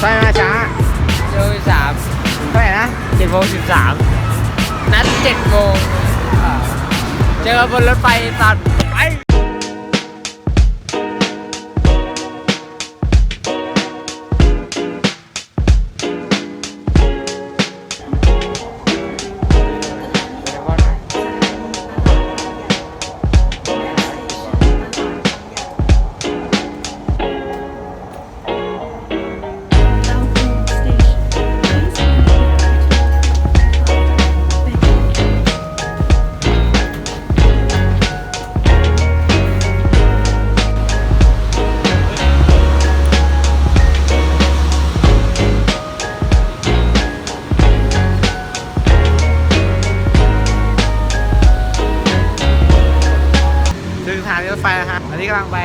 ไปมาช้าเจอสามเท่าไหร่นะเจ็ดโมงสิบสามนัดเจ็ดโมงเจอกันบนรถไฟตัดไานีรถไฟแล้วครับอันนี้กำลังไป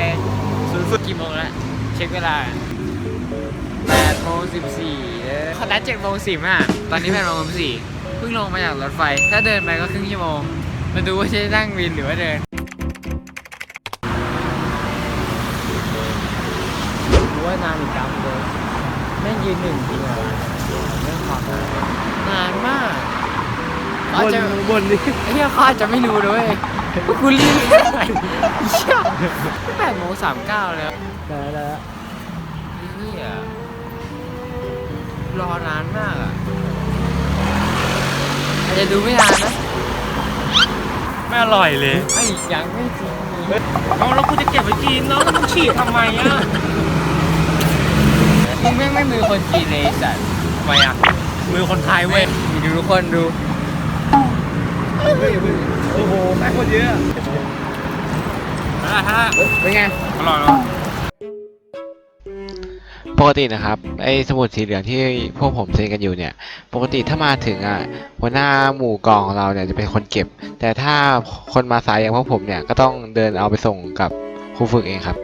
ศูนย์ฝึกกี่โมงแล้ว เช็คเวลาแปดโมงสิบสี่เขานัดเจ็ดโมงสิบอะตอนนี้แปดโมงสิบสี่เพิ่งลงมาจากรถไฟ ถ้าเดินไปก็ครึ่งชั่วโมง มาดูว่าจะนั่งวินหรือว่าเดินรู้ว่านานหรือกรรมเลยแม่งยืนหนึ่งจริงเหรอเรื่องความนานนานมากบอาจนจะบนนี่ไอ้เหี้ยเขาอาจจะไม่รู้ด้วยว่ากูรีบแค่ไหนเหี้ย แปดโมงสามเก้าแล้วได้แล้วไอ้เหี้ยรอนานมากอะอาจจะดูไม่นานนะไม่อร่อยเลยไม่ยังไม่จริงเอาแล้วกูจะเก็บไปกินแล้วมึงฉีกทำไมอะมึงแม่งไม่มือคนจีนเลยไอ้สัตว์ทำไมอะมือคนไทยเว้ยดูทุกคนดู โอ้โหแม่งคนเยอะ ถ้าถ้าเป็นไง อร่อยเนาะปกตินะครับไอ้สมุดสีเหลืองที่พวกผมเซ็นกันอยู่เนี่ย ปกติถ้ามาถึงอะหัวหน้าหมู่กองของเราเนี่ยจะเป็นคนเก็บ แต่ถ้าคนมาสายอย่างพวกผมเนี่ยก็ต้องเดินเอาไปส่งกับครูฝึกเองครับ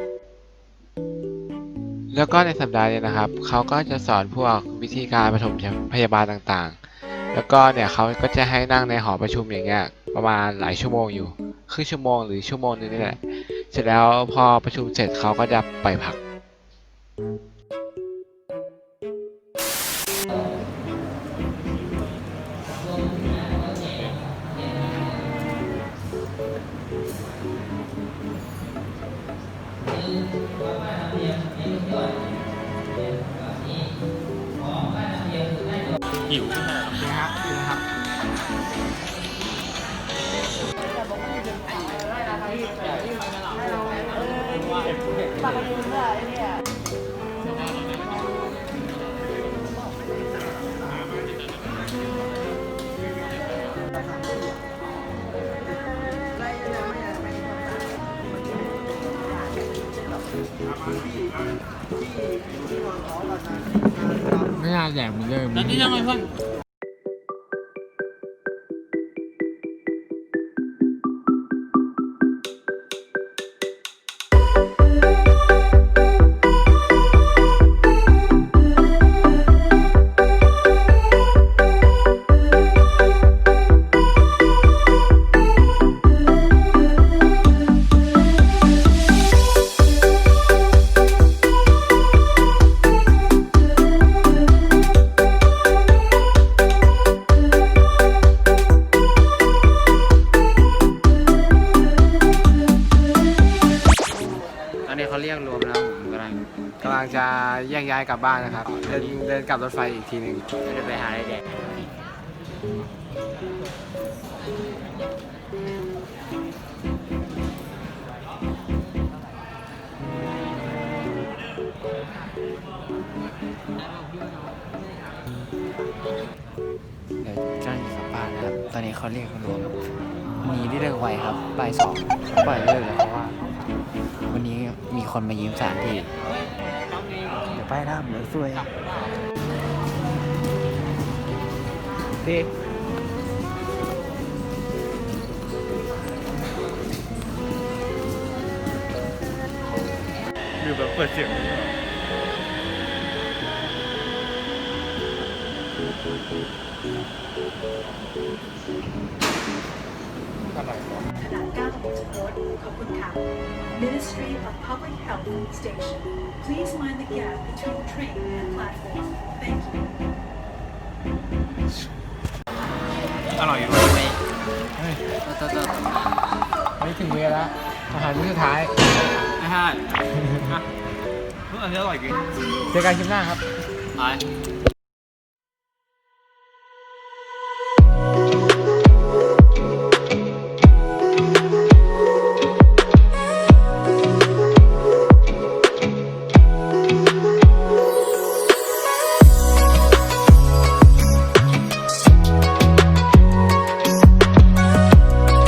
แล้วก็ในสัปดาห์นี้นะครับเขาก็จะสอนพวกวิธีการปฐมพยาบาลต่างๆ แล้วก็เนี่ยเขาก็จะให้นั่งในหอประชุมอย่างเงี้ยประมาณหลายชั่วโมงอยู่ครึ่งชั่วโมงหรือชั่วโมงนึงนี่แหละ เสร็จแล้วพอประชุมเสร็จเขาก็จะไปพัก หิวขึ้น มานะครับนะครับไม่น่าแดกเหมือนเดิมแล้วนี่ยังไงเพื่อน กำลังกำลังจะแยกย้ายกลับบ้านนะครับ เดินเดินกลับรถไฟอีกทีหนึ่งจะไปหาอะไรแดกเดี๋ยวเจ้าหน้าที่กลับบ้านนะครับ ตอนนี้เขาเรียกรวมวันนี้ได้เลิกไวครับบ่ายสองปล่อยเลิกเลยเพราะว่า วันนี้มีคนมายืมสถานที่เดี๋ยว ไปนะเดี๋ยวซวยดีหรือแบบเปิดเสียงเขนาด9ของสโพสขอบคุณค่ะ Ministry of Public Health Station Please mind the gap between train and platform Thank you อร่อยอยู่เฮ้ยเฮ้ยถึงเวลาแล้วอาหารมื้อสุดท้ายนะฮะอันนี้อร่อยจริงเจอกันคลิปหน้าครับ ไป